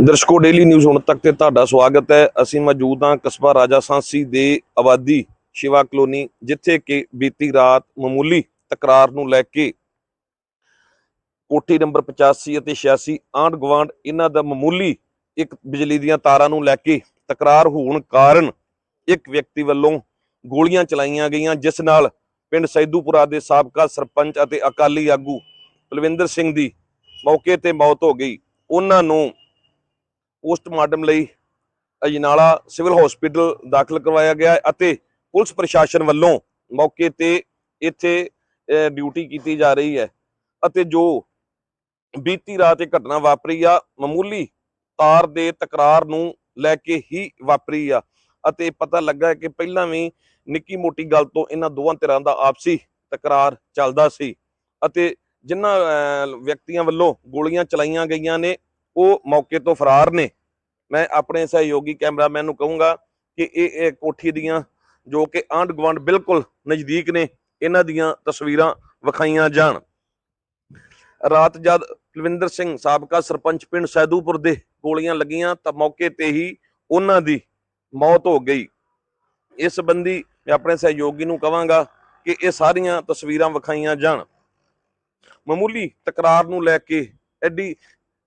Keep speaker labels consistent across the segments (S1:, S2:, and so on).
S1: ਦਰਸ਼ਕੋ daily news ਹੁਣ ਤੱਕ ਤੇ ਤੁਹਾਡਾ ਸਵਾਗਤ ਹੈ। ਅਸੀਂ ਮੌਜੂਦ ਹਾਂ ਕਸਬਾ ਰਾਜਾ ਸਾਂਸੀ ਦੇ ਆਬਾਦੀ ਸ਼ਿਵਾ ਕਲੋਨੀ, ਜਿੱਥੇ ਕਿ ਬੀਤੀ ਰਾਤ ਮਾਮੂਲੀ ਤਕਰਾਰ ਨੂੰ ਲੈ ਕੇ ਕੋਠੀ ਨੰਬਰ 85 ਅਤੇ 86 ਆਂਢ ਗੁਆਂਢ ਇਹਨਾਂ ਦਾ ਮਾਮੂਲੀ ਇੱਕ ਬਿਜਲੀ ਦੀਆਂ ਤਾਰਾਂ ਨੂੰ ਲੈ ਕੇ ਤਕਰਾਰ ਹੋਣ ਕਾਰਨ ਇੱਕ ਵਿਅਕਤੀ ਵੱਲੋਂ ਗੋਲੀਆਂ ਚਲਾਈਆਂ ਗਈਆਂ, ਜਿਸ ਨਾਲ ਪਿੰਡ ਸੈਦੂਪੁਰਾ ਦੇ ਸਾਬਕਾ ਸਰਪੰਚ ਅਤੇ ਅਕਾਲੀ ਆਗੂ ਬਲਵਿੰਦਰ ਸਿੰਘ ਦੀ ਮੌਕੇ ਤੇ ਮੌਤ ਹੋ ਗਈ। ਉਹਨਾਂ ਨੂੰ ਪੋਸਟਮਾਰਟਮ ਲਈ ਅਜਨਾਲਾ ਸਿਵਲ ਹਸਪੀਟਲ ਦਾਖਲ ਕਰਵਾਇਆ ਗਿਆ ਅਤੇ ਪੁਲਿਸ ਪ੍ਰਸ਼ਾਸਨ ਵੱਲੋਂ ਮੌਕੇ ਤੇ ਇੱਥੇ ਡਿਊਟੀ ਕੀਤੀ ਜਾ ਰਹੀ ਹੈ ਅਤੇ ਜੋ ਬੀਤੀ ਰਾਤ ਇਹ ਘਟਨਾ ਵਾਪਰੀ ਆ, ਮਾਮੂਲੀ ਤਾਰ ਦੇ ਤਕਰਾਰ ਨੂੰ ਲੈ ਕੇ ਹੀ ਵਾਪਰੀ ਆ ਅਤੇ ਪਤਾ ਲੱਗਾ ਕਿ ਪਹਿਲਾਂ ਵੀ ਨਿੱਕੀ ਮੋਟੀ ਗੱਲ ਤੋਂ ਇਹਨਾਂ ਦੋਵਾਂ ਧਿਰਾਂ ਦਾ ਆਪਸੀ ਤਕਰਾਰ ਚੱਲਦਾ ਸੀ ਅਤੇ ਜਿਨ੍ਹਾਂ ਵਿਅਕਤੀਆਂ ਵੱਲੋਂ ਗੋਲੀਆਂ ਚਲਾਈਆਂ ਗਈਆਂ ਨੇ, ਉਹ ਮੌਕੇ ਤੋਂ ਫਰਾਰ ਨੇ। ਮੈਂ ਆਪਣੇ ਸਹਿਯੋਗੀ ਕੈਮਰਾਮੈਨ ਨੂੰ ਕਹੂੰਗਾ ਕਿ ਇਹ ਕੋਠੀ ਦੀਆਂ ਜੋ ਕਿ ਆਂਢ ਗੁਆਂਢ ਬਿਲਕੁਲ ਨਜ਼ਦੀਕ ਨੇ, ਇਹਨਾਂ ਦੀਆਂ ਤਸਵੀਰਾਂ ਵਿਖਾਈਆਂ ਜਾਣ। ਰਾਤ ਜਦ ਕੁਲਵਿੰਦਰ ਸਿੰਘ ਸਾਬਕਾ ਸਰਪੰਚ ਪਿੰਡ ਸੈਦੂਪੁਰ ਦੇ ਗੋਲੀਆਂ ਲੱਗੀਆਂ ਤਾਂ ਮੌਕੇ ਤੇ ਹੀ ਉਹਨਾਂ ਦੀ ਮੌਤ ਹੋ ਗਈ। ਇਸ ਸੰਬੰਧੀ ਮੈਂ ਆਪਣੇ ਸਹਿਯੋਗੀ ਨੂੰ ਕਹਾਂਗਾ ਕਿ ਇਹ ਸਾਰੀਆਂ ਤਸਵੀਰਾਂ ਵਿਖਾਈਆਂ ਜਾਣ। ਮਾਮੂਲੀ ਤਕਰਾਰ ਨੂੰ ਲੈ ਕੇ ਐਡੀ,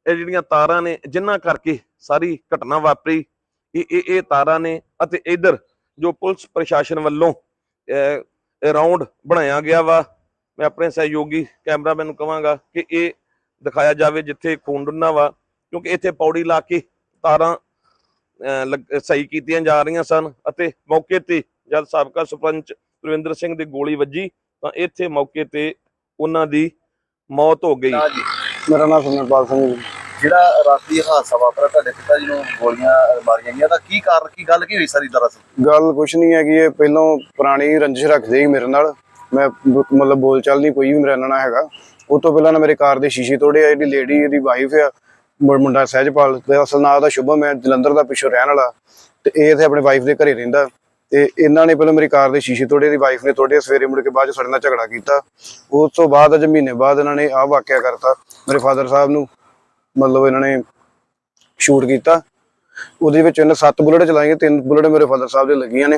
S1: ਇਹ ਜਿਹੜੀਆਂ ਤਾਰਾਂ ਨੇ, ਜਿਨ੍ਹਾਂ ਕਰਕੇ ਸਾਰੀ ਘਟਨਾ ਵਾਪਰੀ। ਇਹ ਇਹ ਇਹ ਤਾਰਾਂ ਨੇ ਅਤੇ ਇਧਰ ਜੋ ਪੁਲਿਸ ਪ੍ਰਸ਼ਾਸਨ ਵੱਲੋਂ ਰਾਉਂਡ ਬਣਾਇਆ ਗਿਆ ਵਾ ਮੈਂ ਆਪਣੇ ਸਹਿਯੋਗੀ ਕੈਮਰਾਮੈਨ ਨੂੰ ਕਹਾਂਗਾ ਕਿ ਇਹ ਦਿਖਾਇਆ ਜਾਵੇ ਜਿੱਥੇ ਖੂਨ ਡੁੰਨਾ ਵਾ ਕਿਉਂਕਿ ਇੱਥੇ ਪੌੜੀ ਲਾ ਕੇ ਤਾਰਾਂ ਅਹ, ਲੱਗ- ਸਹੀ ਕੀਤੀਆਂ ਜਾ ਰਹੀਆਂ ਸਨ ਅਤੇ ਮੌਕੇ ਤੇ ਜਦ ਸਾਬਕਾ ਸਰਪੰਚ ਕੁਲਵਿੰਦਰ ਸਿੰਘ ਦੀ ਗੋਲੀ ਵੱਜੀ ਤਾਂ ਇੱਥੇ ਮੌਕੇ ਤੇ ਉਹਨਾਂ ਦੀ ਮੌਤ ਹੋ ਗਈ।
S2: ਮੇਰਾ ਨਾਮ ਸੁਮਨਪਾਲ ਸਿੰਘ ਜੀ।
S3: ਜਿਹੜਾ ਰਾਤੀ ਹਾਦਸਾ ਵਾਪਰਿਆ, ਤੁਹਾਡੇ ਪਿਤਾ ਜੀ ਨੂੰ ਗੋਲੀਆਂ ਮਾਰੀਆਂ ਗਈਆਂ, ਤਾਂ ਕੀ ਕਾਰਨ, ਕੀ ਗੱਲ ਕੀ ਹੋਈ ਸਾਰੀ ਦਰਅਸਲ?
S2: ਗੱਲ ਕੁਛ ਨਹੀਂ ਹੈਗੀ, ਇਹ ਪਹਿਲਾਂ ਪੁਰਾਣੀ ਰੰਜਿਸ਼ ਰੱਖਦੇ ਸੀ ਮੇਰੇ ਨਾਲ। ਮੈਂ ਮਤਲਬ ਬੋਲ ਨਹੀਂ, ਕੋਈ ਵੀ ਮੇਰੇ ਨਾਲ ਹੈਗਾ। ਉਹ ਤੋਂ ਪਹਿਲਾਂ ਨਾ ਮੇਰੇ ਕਾਰ ਦੇ ਸ਼ੀਸ਼ੇ ਤੋੜੇ ਆ ਜਿਹੜੀ ਲੇਡੀ, ਇਹਦੀ ਵਾਈਫ ਆ ਮੁੰਡਾ ਸਹਿਜਪਾਲ। ਤੇ ਅਸਲ ਨਾਂ ਦਾ ਸ਼ੁਭਮ ਹੈ, ਜਲੰਧਰ ਦਾ ਪਿੱਛੋਂ ਰਹਿਣ ਵਾਲਾ। ਤੇ ਇਹ ਇੱਥੇ ਆਪਣੇ ਵਾਈਫ ਦੇ ਘਰੇ ਰਹਿੰਦਾ। ਤੇ ਇਹਨਾਂ ਨੇ ਪਹਿਲਾਂ ਮੇਰੀ ਕਾਰ ਦੇ ਸ਼ੀਸ਼ੇ ਤੋੜੇ ਦੀ ਵਾਈਫ ਨੇ ਤੋੜੇ ਸਵੇਰੇ ਮੁੜ ਕੇ ਬਾਅਦ ਸਾਡੇ ਨਾਲ ਝਗੜਾ ਕੀਤਾ। ਉਸ ਤੋਂ ਬਾਅਦ, ਅਜ ਮਹੀਨੇ ਬਾਅਦ ਇਹਨਾਂ ਨੇ ਆਹ ਵਾਕਿਆ ਕਰਤਾ ਮੇਰੇ ਫਾਦਰ ਸਾਹਿਬ ਨੂੰ। ਮਤਲਬ ਇਹਨਾਂ ਨੇ ਸ਼ੂਟ ਕੀਤਾ। ਉਹਦੇ ਵਿੱਚ ਇਹਨੇ ਸੱਤ ਬੁਲਟ ਚਲਾਈਆਂ ਤਿੰਨ ਬੁਲਟ ਮੇਰੇ ਫਾਦਰ ਸਾਹਿਬ ਦੇ ਲੱਗੀਆਂ ਨੇ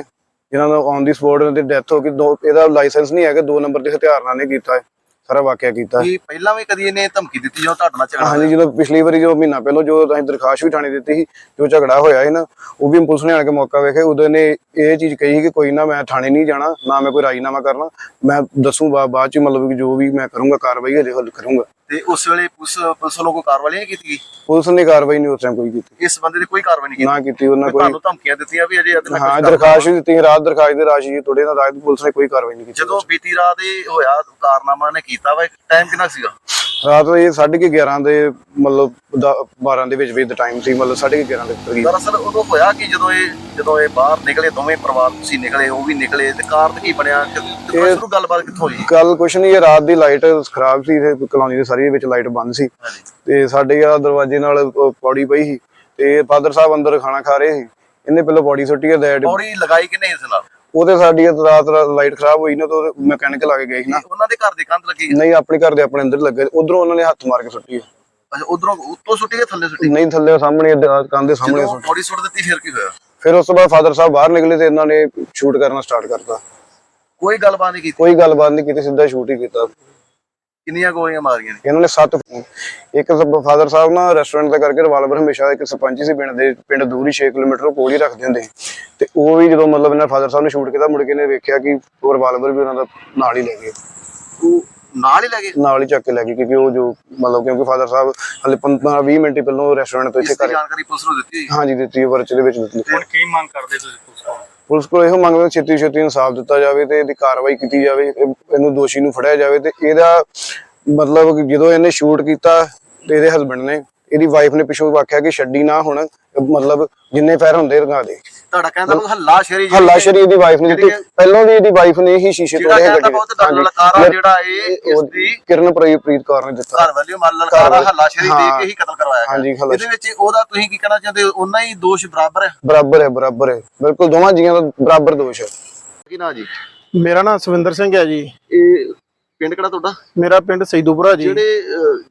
S2: ਜਿਨ੍ਹਾਂ ਦਾ ਔਨ ਦੀ ਸਪੋਟ ਤੇ ਡੈਥ ਹੋ ਗਈ ਦੋ ਇਹਦਾ ਲਾਇਸੈਂਸ ਨਹੀਂ ਹੈਗਾ ਦੋ ਨੰਬਰ ਦੇ ਹਥਿਆਰ ਨਾਲ ਨੇ ਕੀਤਾ ਹੈ ਸਾਰਾ ਵਾਕਿਆ ਕੀਤਾ
S3: ਕੀ ਪਹਿਲਾਂ ਵੀ ਕਦੀ ਇਹਨੇ ਧਮਕੀ ਦਿੱਤੀ ਜੋ ਤੁਹਾਡੇ ਨਾਲ ਝਗੜਾ
S2: ਹਾਂਜੀ ਜਦੋਂ ਪਿਛਲੀ ਵਾਰੀ ਜੋ ਮਹੀਨਾ ਪਹਿਲਾਂ ਜੋ ਅਸੀਂ ਦਰਖਾਸਤ ਵੀ ਥਾਣੇ ਦਿੱਤੀ ਸੀ ਜੋ ਝਗੜਾ ਹੋਇਆ ਸੀ ਨਾ ਉਹ ਵੀ ਪੁਲਿਸ ਨੇ ਆਣ ਕੇ ਮੌਕਾ ਵੇਖਿਆ ਉਦੋਂ ਨੇ ਇਹ ਚੀਜ਼ ਕਹੀ ਕਿ ਕੋਈ ਨਾ ਮੈਂ ਥਾਣੇ ਨਹੀਂ ਜਾਣਾ ਨਾ ਮੈਂ ਕੋਈ ਰਾਜੀਨਾਮਾ ਕਰਨਾ ਮੈਂ ਦੱਸੂ ਬਾ- ਬਾਅਦ ਚ ਮਤਲਬ ਕਿ ਜੋ ਵੀ ਮੈਂ ਕਰੂੰਗਾ ਕਾਰਵਾਈ ਹਲੇ ਹੱਲ ਕਰੂੰਗਾ।
S3: ਤੇ ਉਸ ਵੇਲੇ ਪੁਲਿਸ ਪੁਲਿਸ ਵੱਲੋਂ ਕੋਈ ਕਾਰਵਾਈ ਨਹੀਂ ਕੀਤੀ ਗਈ?
S2: ਪੁਲਿਸ ਨੇ ਕਾਰਵਾਈ ਨਹੀਂ ਉਸ ਟਾਈਮ ਕੋਈ ਕੀਤੀ।
S3: ਇਸ ਬੰਦੇ ਦੀ ਕੋਈ ਕਾਰਵਾਈ ਨਹੀਂ ਕੀਤੀ
S2: ਨਾ ਕੀਤੀ? ਉਹਨਾਂ ਕੋਈ
S3: ਤੁਹਾਨੂੰ ਧਮਕੀਆਂ ਦਿੱਤੀਆਂ ਵੀ ਅਜੇ ਨਾਲ
S2: ਹਾਂ ਦਰਖਾਸਤ ਵੀ ਦਿੱਤੀ ਰਾਤ ਦਰਖਾਸਤ ਦੇ ਰਾਸ਼ੀ ਜੀ ਥੋੜੇ ਨਾਲ ਰਾਤ ਪੁਲਿਸ ਨੇ ਕੋਈ ਕਾਰਵਾਈ ਨਹੀਂ ਕੀਤੀ।
S3: ਜਦੋਂ ਬੀਤੀ ਰਾਤ ਇਹ ਹੋਇਆ ਕਾਰਨਾਮਾ ਨੇ ਕੀਤਾ ਵਾ ਟਾਈਮ ਕਿੰਨਾ ਸੀਗਾ?
S2: ਰਾਤ ਨੂੰ ਇਹ 11:30 ਦੇ ਮਤਲਬ ਦ- 12 ਦੇ ਵਿੱਚ ਵਿੱਚ ਦਾ ਟਾਈਮ ਸੀ ਮਤਲਬ 11:30 ਦੇ ਕਰੀਬ।
S3: ਦਰਅਸਲ ਉਦੋਂ ਹੋਇਆ ਕਿ ਜਦੋਂ ਇਹ ਜਦੋਂ ਇਹ ਬਾਹਰ ਨਿਕਲੇ ਦੋਵੇਂ ਪਰਿਵਾਰ ਤੁਸੀਂ ਨਿਕਲੇ ਉਹ ਵੀ ਨਿਕਲੇ ਤੇ ਕਾਰਨ ਕੀ ਬਣਿਆ? ਕਿ- ਤੇ
S2: ਇਹ-
S3: ਸ਼ੁਰੂ ਗੱਲਬਾਤ ਕਿੱਥੋਂ ਹੋਈ?
S2: ਕੱਲ ਕੁਛ ਨਹੀਂ ਇਹ ਰਾਤ ਦੀ ਲਾਈਟ ਖਰਾਬ ਸੀ ਤੇ ਕਲੋਨੀ ਦੇ ਸਾਰੀ ਵਿੱਚ ਲਾਈਟ ਬੰਦ ਸੀ। ਤੇ ਸਾਡੇ ਆ ਦਰਵਾਜ਼ੇ ਨਾਲ ਪੌੜੀ ਪਈ ਸੀ ਤੇ ਫਾਦਰ ਸਾਹਿਬ ਅੰਦਰ ਖਾਣਾ ਖਾ ਰਹੇ ਸੀ। ਇਹਨੇ ਪਹਿਲਾਂ ਪੌੜੀ ਸੁੱਟੀ ਹੈ ਡੈਡ
S3: ਪੌੜੀ ਲਗਾਈ ਕਿ ਨਹੀਂ ਇਸ ਨਾਲ?
S2: ਉਹਦੇ ਸਾਡੀ ਰਾਤ ਲਾਈਟ ਖਰਾਬ ਹੋਈ ਨਾ ਤਾਂ ਮੈਕੈਨਿਕ ਲਾ ਕੇ ਗਏ ਸੀ ਨਾ।
S3: ਉਹਨਾਂ ਦੇ ਘਰ ਦੇ ਕੰਧ ਲੱਗੀ
S2: ਨਹੀਂ ਆਪਣੇ ਘਰ ਦੇ ਆਪਣੇ ਅੰਦਰ ਲੱਗੇ ਉਧਰੋਂ ਉਹਨਾਂ ਨੇ ਹੱਥ ਮਾਰ ਕੇ ਸੁੱਟੀ ਹੈ।
S3: ਅੱਛਾ ਉਧਰੋਂ ਉੱਤੋਂ ਸੁੱਟੀ ਕੇ ਥੱਲੇ ਸੁੱਟੀ?
S2: ਨਹੀਂ ਥੱਲੇ ਸਾਹਮਣੇ ਕੰਨ ਦੇ ਸਾਹਮਣੇ ਸੁੱਟੀ।
S3: ਪੌੜੀ ਸੁੱਟ ਦਿੱਤੀ ਫਿਰ ਕੀ ਹੋਇਆ?
S2: ਫਿਰ ਉਸ ਤੋਂ ਬਾਅਦ ਫਾਦਰ ਸਾਹਿਬ ਬਾਹਰ ਨਿਕਲੇ ਤੇ ਇਹਨਾਂ ਨੇ ਸ਼ੂਟ ਕਰਨਾ ਸਟਾਰਟ ਕਰਤਾ।
S3: ਕੋਈ ਗੱਲਬਾਤ ਨਹੀਂ ਕੀਤੀ?
S2: ਕੋਈ ਗੱਲਬਾਤ ਨਹੀਂ ਕੀਤੀ ਸਿੱਧਾ ਸ਼ੂਟ ਹੀ ਕੀਤਾ।
S3: ਕਿੰਨੀਆਂ ਗੋਲੀਆਂ ਮਾਰੀਆਂ ਨੇ?
S2: ਇਹਨਾਂ ਨੇ ਸੱਤ ਇੱਕ ਫਾਦਰ ਸਾਹਿਬ ਨਾ ਰੈਸਟੋਰੈਂਟ ਦਾ ਕਰਕੇ ਰਿਵਾਲਵਰ ਹਮੇਸ਼ਾ ਇੱਕ ਸਰਪੰਚ ਸੀ ਪਿੰਡ ਦੇ ਪਿੰਡ ਦੂਰੀ 6 ਕਿਲੋਮੀਟਰ ਕੋਲ ਹੀ ਰੱਖਦੇ ਹੁੰਦੇ। ਤੇ ਉਹ ਵੀ ਜਦੋਂ ਮਤਲਬ ਇਹਨਾਂ ਫਾਦਰ ਸਾਹਿਬ ਨੇ ਸ਼ੂਟ ਕੀਤਾ ਮੁੜ ਕੇ ਨੇ ਵੇਖਿਆ ਕਿ ਉਹ ਰਿਵਾਲਵਰ ਵੀ ਉਹਨਾਂ ਦਾ ਨਾਲ ਹੀ ਲੈ ਗਏ।
S3: ਉਹ ਨਾਲ ਹੀ ਲੱਗੇ
S2: ਨਾਲ ਹੀ ਚੱਕ ਕੇ ਲੈ ਗਏ ਕਿਉਂਕਿ ਉਹ ਜੋ ਮਤਲਬ ਕਿਉਂਕਿ ਫਾਦਰ ਸਾਹਿਬ ਹਲੇ 15 20 ਮਿੰਟ ਪਹਿਲਾਂ ਰੈਸਟੋਰੈਂਟ ਤੋਂ ਇੱਥੇ ਘਰ
S3: ਜਾਣਕਾਰੀ ਪੁਲਿਸ ਨੂੰ ਦਿੱਤੀ
S2: ਹਾਂਜੀ ਦਿੱਤੀ ਵਰਚ ਦੇ ਵਿੱਚ ਦਿੱਤੀ।
S3: ਹੁਣ ਕੀ ਮੰਗ ਕਰਦੇ ਤੁਸੀਂ ਪੁਲਿਸ
S2: ਪੁਲਿਸ ਕੋਲ ਇਹੋ ਮੰਗਦੇ ਛੇਤੀ ਛੇਤੀ ਇਨਸਾਫ ਦਿੱਤਾ ਜਾਵੇ ਤੇ ਇਹਦੀ ਕਾਰਵਾਈ ਕੀਤੀ ਜਾਵੇ, ਇਹ- ਇਹਨੂੰ ਦੋਸ਼ੀ ਨੂੰ ਫੜਿਆ ਜਾਵੇ ਤੇ ਇਹਦਾ ਮਤਲਬ ਜਦੋਂ ਇਹਨੇ ਸ਼ੂਟ ਕੀਤਾ ਤੇ ਇਹਦੇ ਹਸਬੰਡ ਨੇ, ਇਹਦੀ ਵਾਈਫ ਨੇ ਪਿੱਛੋਂ ਆਖਿਆ ਕਿ ਛੱਡੀ ਨਾ ਹੁਣ, ਮਤਲਬ ਜਿੰਨੇ ਫੈਰ ਹੁੰਦੇ ਰੰਗਾ ਦੇ।
S3: ਤੁਹਾਡਾ ਕਹਿੰਦਾ ਉਹ ਹੱਲਾ ਸ਼ੇਰੀ
S2: ਹੱਲਾ ਸ਼ਰੀ ਇਹਦੀ ਵਾਈਫ ਨੇ ਦਿੱਤੀ। ਪਹਿਲਾਂ ਵੀ ਇਹਦੀ ਵਾਈਫ ਨੇ ਹੀ ਸ਼ੀਸ਼ੇ
S3: ਜਿਹੜਾ
S2: ਤੋੜੇ
S3: ਕਹਿੰਦਾ ਬਹੁਤ ਡਰ ਲਕਾਰਾ ਜਿਹੜਾ ਇਹ ਇਸ ਦੀ
S2: ਕਿਰਨ ਪ੍ਰੀ- ਪ੍ਰੀਤ ਕੌਰ ਨੇ ਦਿੱਤਾ।
S3: ਘਰ ਵਾਲਿਓ ਮੱਲ ਲਕਾਰਾ ਹੱਲਾ ਸ਼ੇਰੀ ਦੇ
S2: ਹਾਂ।
S3: ਕੇ ਹੀ। ਕਤਲ ਕਰਵਾਇਆ ਗਿਆ।
S2: ਹਾਂਜੀ,
S3: ਇਹਦੇ ਵਿੱਚ ਉਹਦਾ ਤੁਸੀਂ ਕੀ ਕਹਿਣਾ ਚਾਹੁੰਦੇ ਹੋ? ਉਹਨਾਂ ਹੀ ਦੋਸ਼ ਬਰਾਬਰ ਹੈ?
S2: ਬਰਾਬਰ ਹੈ ਬਰਾਬਰ ਹੈ। ਬਿਲਕੁਲ ਦੋਵਾਂ ਜੀਆਂ ਦਾ ਬਰਾਬਰ ਦੋਸ਼ ਹੈ।
S3: ਕਿ ਨਾ ਜੀ?
S4: ਮੇਰਾ ਨਾਮ ਸਵਿੰਦਰ ਸਿੰਘ ਹੈ ਜੀ।
S3: ਇਹ ਪਿੰਡ ਕਿਹੜਾ ਤੁਹਾਡਾ?
S4: ਮੇਰਾ ਪਿੰਡ ਸੈਦੂਪੁਰਾ ਜੀ।
S3: ਜਿਹੜੇ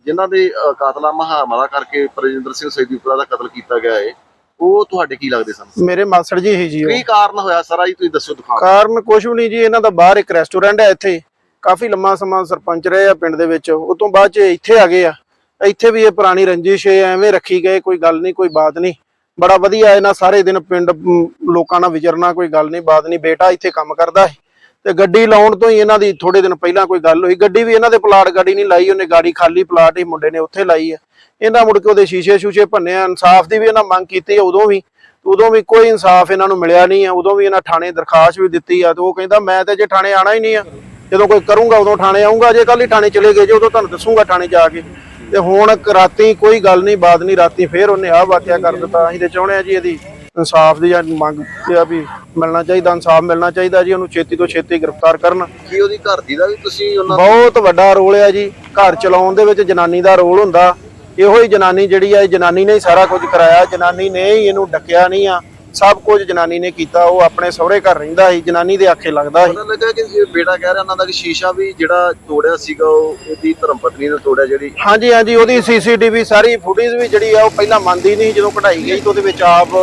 S3: ਜਿਨ੍ਹਾਂ ਦੇ ਅਹ, ਕਾਤਲਾਮਾ ਹਮਲਾ ਕਰਕੇ ਪ੍ਰਜਿੰਦਰ ਸਿੰਘ ਸੈਦੀਪੁਰਾ ਦਾ ਕਤਲ ਕੀਤਾ ਗਿਆ ਹੈ ਉਹ ਤੁਹਾਡੇ ਕੀ ਲੱਗਦੇ ਸਨ?
S4: ਮੇਰੇ ਮਾਸੜ ਜੀ ਹੀ ਜੀ ਉਹ।
S3: ਕੀ ਕਾਰਨ ਹੋਇਆ ਸਾਰਾ ਜੀ? ਤੁਸੀਂ ਦੱਸੋ ਦਿਖਾਓ।
S4: ਕਾਰਨ ਕੁਝ ਵੀ ਨਹੀਂ ਜੀ ਇਹਨਾਂ ਦਾ ਬਾਹਰ ਇੱਕ ਰੈਸਟੋਰੈਂਟ ਹੈ ਇੱਥੇ। ਕਾਫੀ ਲੰਮਾ ਸਮਾਂ ਸਰਪੰਚ ਰਹੇ ਆ ਪਿੰਡ ਦੇ ਵਿੱਚ। ਉਹ ਤੋਂ ਬਾਅਦ ਚ ਇੱਥੇ ਆ ਗਏ ਆ। ਇੱਥੇ ਵੀ ਇਹ ਪੁਰਾਣੀ ਰੰਜਿਸ਼ ਹੈ ਐਵੇਂ ਰੱਖੀ ਗਏ ਕੋਈ ਗੱਲ ਨਹੀਂ ਕੋਈ ਬਾਤ ਨਹੀਂ। ਬੜਾ ਵਧੀਆ ਇਹਨਾਂ ਸਾਰੇ ਦਿਨ ਪਿੰਡ ਮ, ਲੋਕਾਂ ਨਾਲ ਵਿਚਰਨਾ ਕੋਈ ਗੱਲ ਨਹੀਂ ਬਾਤ ਨਹੀਂ। ਬੇਟਾ ਇੱਥੇ ਕੰਮ ਕਰਦਾ ਹੈ ਤੇ ਗੱਡੀ ਲਾਉਣ ਤੋਂ ਹੀ ਇਹਨਾਂ ਦੀ ਥੋੜੇ ਦਿਨ ਪਹਿਲਾਂ ਕੋਈ ਗੱਲ ਹੋਈ। ਗੱਡੀ ਵੀ ਇਹਨਾਂ ਦੇ ਪਲਾਟ ਗਾੜੀ ਨਹੀਂ ਲਾਈ, ਉਹਨੇ ਗਾੜੀ ਖਾਲੀ ਪਲਾਟ ਹੀ ਮੁੰਡੇ ਨੇ ਉੱਥੇ ਲਾਈ ਹੈ ਇਹਨਾਂ ਮੁੜ ਕੇ ਉਹਦੇ ਸ਼ੀਸ਼ੇ ਸ਼ੂਸ਼ੇ ਭੰਨੇ ਆ, ਇਨਸਾਫ ਦੀ ਵੀ ਇਹਨਾਂ ਮੰਗ ਕੀਤੀ ਉਦੋਂ ਵੀ। ਉਦੋਂ ਵੀ ਕੋਈ ਇਨਸਾਫ ਇਹਨਾਂ ਨੂੰ ਮਿਲਿਆ ਨਹੀਂ ਆ। ਉਦੋਂ ਵੀ ਇਹਨਾਂ ਥਾਣੇ ਦਰਖਾਸਤ ਵੀ ਦਿੱਤੀ ਆ ਤੇ ਉਹ ਕਹਿੰਦਾ, ਮੈਂ ਤੇ ਜੇ ਥਾਣੇ ਆਣਾ ਹੀ ਨਹੀਂ ਆ, ਜਦੋਂ ਕੋਈ ਕਰੂੰਗਾ ਉਦੋਂ ਥਾਣੇ ਆਉਂਗਾ ਜੇ ਕੱਲ ਹੀ ਥਾਣੇ ਚਲੇ ਗਏ, ਜੇ ਉਦੋਂ ਤੁਹਾਨੂੰ ਦੱਸੂਗਾ ਥਾਣੇ ਜਾ ਕੇ। ਤੇ ਹੁਣ ਰਾਤੀ ਕੋਈ ਗੱਲ ਨਹੀਂ ਬਾਤ ਨਹੀਂ, ਰਾਤੀ ਫੇਰ ਉਹਨੇ ਆਹ ਵਾਕਿਆ ਕਰ ਦਿੱਤਾ। ਅਸੀਂ ਤੇ ਚਾਹੁੰਦੇ ਆ ਜੀ ਇਹਦੀ ਇਨਸਾਫ ਦੀ ਮੰਗ ਤੇ ਆ ਵੀ ਮਿਲਣਾ ਚਾਹੀਦਾ ਇਨਸਾਫ ਮਿਲਣਾ ਚਾਹੀਦਾ ਜੀ ਉਹਨੂੰ ਛੇਤੀ ਤੋਂ ਛੇਤੀ ਗ੍ਰਿਫਤਾਰ ਕਰਨ।
S3: ਕੀ ਉਹਦੀ ਘਰ ਦੀ ਦਾ ਵੀ ਤੁਸੀਂ ਉਹਨਾਂ
S4: ਬਹੁਤ ਵੱਡਾ ਰੋਲ ਆ ਜੀ ਘਰ ਚਲਾਉਣ ਦੇ ਵਿੱਚ ਜਨਾਨੀ ਦਾ ਰੋਲ ਹੁੰਦਾ। ਇਹੋ ਹੀ ਜਨਾਨੀ ਜਿਹੜੀ ਆ ਜਨਾਨੀ ਨੇ ਹੀ ਸਾਰਾ ਕੁਝ ਕਰਾਇਆ ਜਨਾਨੀ ਨੇ ਹੀ ਇਹਨੂੰ ਡੱਕਿਆ ਨਹੀਂ ਆ। ਸਭ ਕੁਝ ਜਨਾਨੀ ਨੇ ਕੀਤਾ ਉਹ ਆਪਣੇ ਸਹੁਰੇ ਘਰ ਰਹਿੰਦਾ ਸੀ ਜਨਾਨੀ ਦੇ ਆਖੇ ਲੱਗਦਾ ਸੀ।
S3: ਪਤਾ ਲੱਗਾ ਕਿ ਇਹ ਬੇਟਾ ਕਹਿ ਰਿਹਾ ਉਹਨਾਂ ਦਾ ਕਿ ਸ਼ੀਸ਼ਾ ਵੀ ਜਿਹੜਾ ਤੋੜਿਆ ਸੀਗਾ ਉਹ ਉਹਦੀ ਧਰਮ ਪਤਨੀ ਨੇ ਤੋੜਿਆ ਜਿਹੜੀ
S4: ਹਾਂਜੀ ਹਾਂਜੀ ਉਹਦੀ ਸੀਸੀਟੀਵੀ ਸਾਰੀ ਫੁਟੇਜ ਵੀ ਜਿਹੜੀ ਆ ਉਹ ਪਹਿਲਾਂ ਮੰਨਦੀ ਨਹੀਂ ਜਦੋਂ ਕਢਾਈ ਗਈ ਤਾਂ ਉਹਦੇ ਵਿੱਚ ਆਪ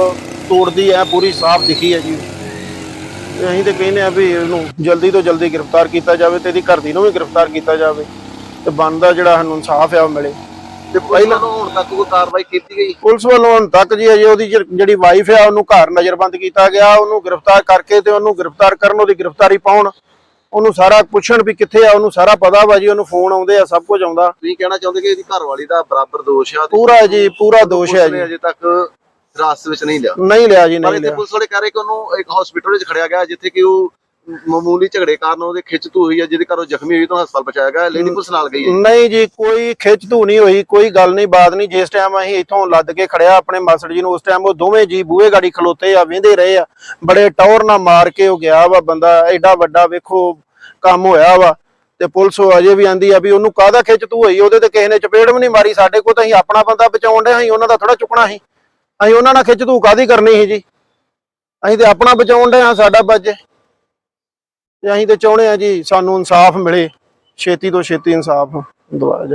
S4: ਤੋੜਦੀ ਆ ਪੂਰੀ ਸਾਫ਼ ਦਿਖੀ ਆ ਜੀ। ਤੇ ਅਸੀਂ ਤੇ ਕਹਿੰਦੇ ਆ ਵੀ ਇਹਨੂੰ ਜਲਦੀ ਤੋਂ ਜਲਦੀ ਗ੍ਰਿਫਤਾਰ ਕੀਤਾ ਜਾਵੇ ਤੇ ਇਹਦੀ ਘਰ ਦੀ ਨੂੰ ਵੀ ਗ੍ਰਿਫਤਾਰ ਕੀਤਾ ਜਾਵੇ ਤੇ ਬਣਦਾ ਜਿਹੜਾ ਸਾਨੂੰ ਇਨਸਾਫ ਆ ਉਹ ਮਿਲੇ।
S3: ਤੇ ਪਹਿਲਾਂ ਹੁਣ ਤੱਕ ਕੋਈ ਕਾਰਵਾਈ ਕੀਤੀ ਗਈ?
S4: ਪੁਲਿਸ ਵੱਲੋਂ ਹੁਣ ਤੱਕ ਜੀ ਅਜੇ ਉਹਦੀ ਜਿਹੜੀ- ਵਾਈਫ ਆ ਉਹਨੂੰ ਘਰ ਨਜ਼ਰਬੰਦ ਕੀਤਾ ਗਿਆ। ਉਹਨੂੰ ਗ੍ਰਿਫਤਾਰ ਕਰਕੇ ਤੇ ਉਹਨੂੰ ਗ੍ਰਿਫਤਾਰ ਕਰਨ ਉਹਦੀ ਗ੍ਰਿਫਤਾਰੀ ਪਾਉਣ। ਉਹਨੂੰ ਸਾਰਾ ਪੁੱਛਣ ਵੀ ਕਿੱਥੇ ਆ ਉਹਨੂੰ ਸਾਰਾ ਪਤਾ ਵਾ ਜੀ ਉਹਨੂੰ ਫੋਨ ਆਉਂਦੇ ਆ ਸਭ ਕੁਝ ਆਉਂਦਾ।
S3: ਤੁਸੀਂ ਕਹਿਣਾ ਚਾਹੁੰਦੇ ਕਿ ਇਹਦੀ ਘਰ ਵਾਲੀ ਦਾ ਬਰਾਬਰ ਦੋਸ਼ ਆ?
S4: ਪੂਰਾ ਜੀ ਪੂਰਾ ਦੋਸ਼ ਹੈ ਜੀ।
S3: ਅਜੇ ਤੱਕ ਹਿਰਾਸਤ ਵਿੱਚ ਨਹੀਂ ਲਿਆ।
S4: ਨਹੀਂ ਲਿਆ ਜੀ
S3: ਪਰ
S4: ਨਹੀਂ
S3: ਇੱਥੇ
S4: ਲਿਆ।
S3: ਪੁਲਿਸ ਵਾਲੇ ਕਹਿ ਰਹੇ ਕਿ ਉਹਨੂੰ ਇੱਕ ਹਸਪੀਟਲ ਵਿੱਚ ਖੜਿਆ ਗਿਆ ਜਿੱਥੇ ਕਿ ਉਹ ਮਾਮੂਲੀ ਝਗੜੇ ਕਾਰਨ ਉਹਦੇ ਖਿੱਚ ਧੂ ਹੋਈ ਹੈ ਜਿਹਦੇ ਕਾਰਨ ਉਹ ਜ਼ਖਮੀ ਹੋਈ ਤਾਂ ਹਸਪਤਾਲ ਪਹੁੰਚਾਇਆ ਗਿਆ ਲੇਡੀ ਪੁਲਿਸ ਨਾਲ ਗਈ ਹੈ।
S4: ਨਹੀਂ ਜੀ ਕੋਈ ਖਿੱਚ ਧੂ ਨਹੀਂ ਹੋਈ ਕੋਈ ਗੱਲ ਨਹੀਂ ਬਾਤ ਨਹੀਂ। ਜਿਸ ਟਾਈਮ ਅਸੀਂ ਇੱਥੋਂ ਲੱਦ ਕੇ ਖੜਿਆ ਆਪਣੇ ਮਾਸੜ ਜੀ ਨੂੰ ਉਸ ਟਾਈਮ ਉਹ ਦੋਵੇਂ ਜੀ ਬੂਹੇ ਗਾੜੀ ਖਲੋਤੇ ਆ ਵੇਂਦੇ ਰਹੇ ਆ। ਬੜੇ ਟੌਰ ਨਾਲ ਮਾਰ ਕੇ ਉਹ ਗਿਆ ਵਾ ਬੰਦਾ ਐਡਾ ਵੱਡਾ ਵੇਖੋ ਕੰਮ ਹੋਇਆ ਵਾ। ਤੇ ਪੁਲਿਸ ਉਹ ਅਜੇ ਵੀ ਆਂਦੀ ਆ ਵੀ ਉਹਨੂੰ ਕਾਹਦਾ ਖਿੱਚ ਧੂ ਹੋਈ? ਉਹਦੇ ਤੇ ਕਿਸੇ ਨੇ ਚਪੇੜ ਵੀ ਨਹੀਂ ਮਾਰੀ ਸਾਡੇ ਕੋਲ ਤਾਂ ਅਸੀਂ ਆਪਣਾ ਬੰਦਾ ਬਚਾਉਣ ਦੇ ਅਸੀਂ ਉਹਨਾਂ ਦਾ ਥੋੜਾ ਚੁੱਕਣਾ ਸੀ। ਅਸੀਂ ਉਹਨਾਂ ਨਾਲ ਖਿੱਚ ਧੂ ਕਾਦੀ ਕਰਨੀ ਸੀ ਜੀ? ਅਸੀਂ ਤੇ ਆਪਣਾ ਬਚਾਉਣ ਦੇ ਆ ਸਾਡਾ ਬੱਜ ਤੇ ਅਸੀਂ ਤੇ ਚਾਹੁੰਦੇ ਆ ਜੀ ਸਾਨੂੰ ਇਨਸਾਫ ਮਿਲੇ, ਛੇਤੀ ਤੋਂ ਛੇਤੀ ਇਨਸਾਫ ਦਵਾਇਆ ਜਾਵੇ